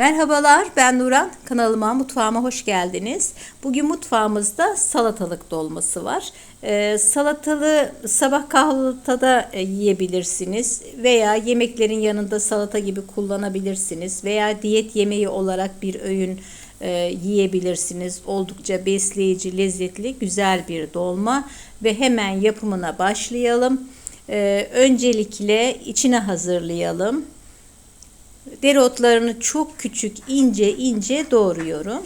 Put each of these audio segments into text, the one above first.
Merhabalar ben Nuran. Kanalıma mutfağıma hoş geldiniz. Bugün mutfağımızda salatalık dolması var. Ee, salatalı sabah kahvaltıda e, yiyebilirsiniz veya yemeklerin yanında salata gibi kullanabilirsiniz veya diyet yemeği olarak bir öğün e, yiyebilirsiniz. Oldukça besleyici, lezzetli, güzel bir dolma ve hemen yapımına başlayalım. Ee, öncelikle içine hazırlayalım. Dereotlarını çok küçük ince ince doğruyorum.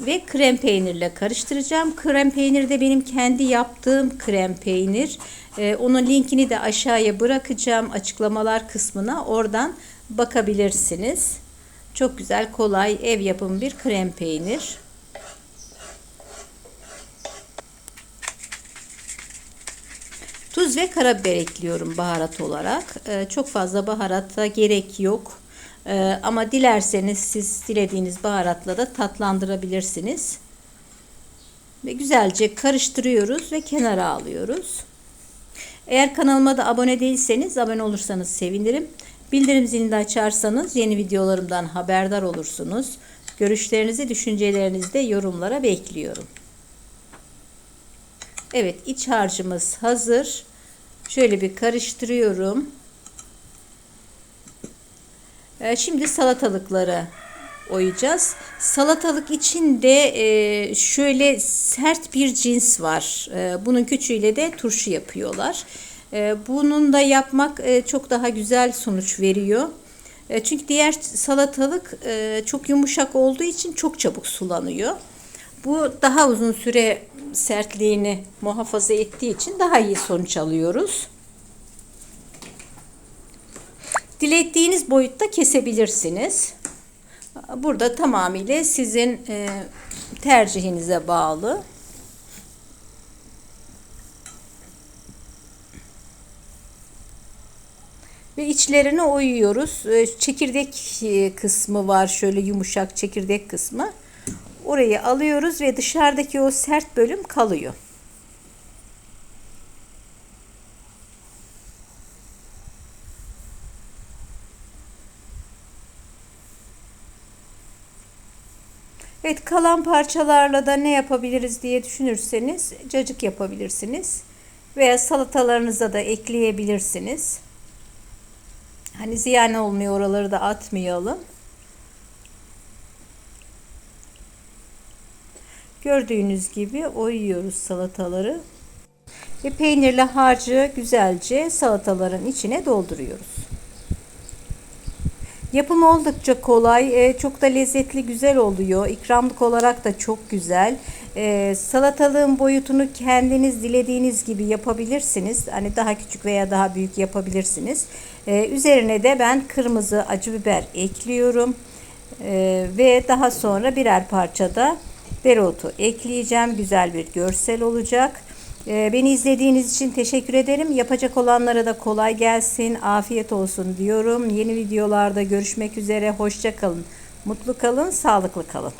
Ve krem peynirle karıştıracağım. Krem peynir de benim kendi yaptığım krem peynir. Ee, onun linkini de aşağıya bırakacağım açıklamalar kısmına. Oradan bakabilirsiniz. Çok güzel, kolay, ev yapımı bir krem peynir. Ve karabiber ekliyorum baharat olarak. Ee, çok fazla baharata gerek yok. Ee, ama dilerseniz siz dilediğiniz baharatla da tatlandırabilirsiniz. Ve güzelce karıştırıyoruz ve kenara alıyoruz. Eğer kanalıma da abone değilseniz abone olursanız sevinirim. Bildirim zilini de açarsanız yeni videolarımdan haberdar olursunuz. Görüşlerinizi, düşüncelerinizi de yorumlara bekliyorum. Evet iç harcımız hazır. Şöyle bir karıştırıyorum. Ee, şimdi salatalıkları oyacağız. Salatalık için de e, şöyle sert bir cins var. E, bunun küçüğüyle de turşu yapıyorlar. E, bunun da yapmak çok daha güzel sonuç veriyor. Çünkü diğer salatalık çok yumuşak olduğu için çok çabuk sulanıyor. Bu daha uzun süre sertliğini muhafaza ettiği için daha iyi sonuç alıyoruz. Dilediğiniz boyutta kesebilirsiniz. Burada tamamıyla sizin e, tercihinize bağlı. Ve içlerini oyuyoruz. E, çekirdek e, kısmı var. Şöyle yumuşak çekirdek kısmı. Orayı alıyoruz ve dışarıdaki o sert bölüm kalıyor. Evet kalan parçalarla da ne yapabiliriz diye düşünürseniz cacık yapabilirsiniz. Veya salatalarınıza da ekleyebilirsiniz. Hani ziyan olmuyor oraları da atmayalım. Gördüğünüz gibi oyuyoruz salataları. Ve peynirli harcı güzelce salataların içine dolduruyoruz. Yapımı oldukça kolay, e, çok da lezzetli, güzel oluyor. İkramlık olarak da çok güzel. E, salatalığın boyutunu kendiniz dilediğiniz gibi yapabilirsiniz. Hani daha küçük veya daha büyük yapabilirsiniz. E, üzerine de ben kırmızı acı biber ekliyorum. Ve daha sonra birer parça da dereotu ekleyeceğim. Güzel bir görsel olacak. Ee, beni izlediğiniz için teşekkür ederim. Yapacak olanlara da kolay gelsin, afiyet olsun diyorum. Yeni videolarda görüşmek üzere. Hoşça kalın, mutlu kalın, sağlıklı kalın.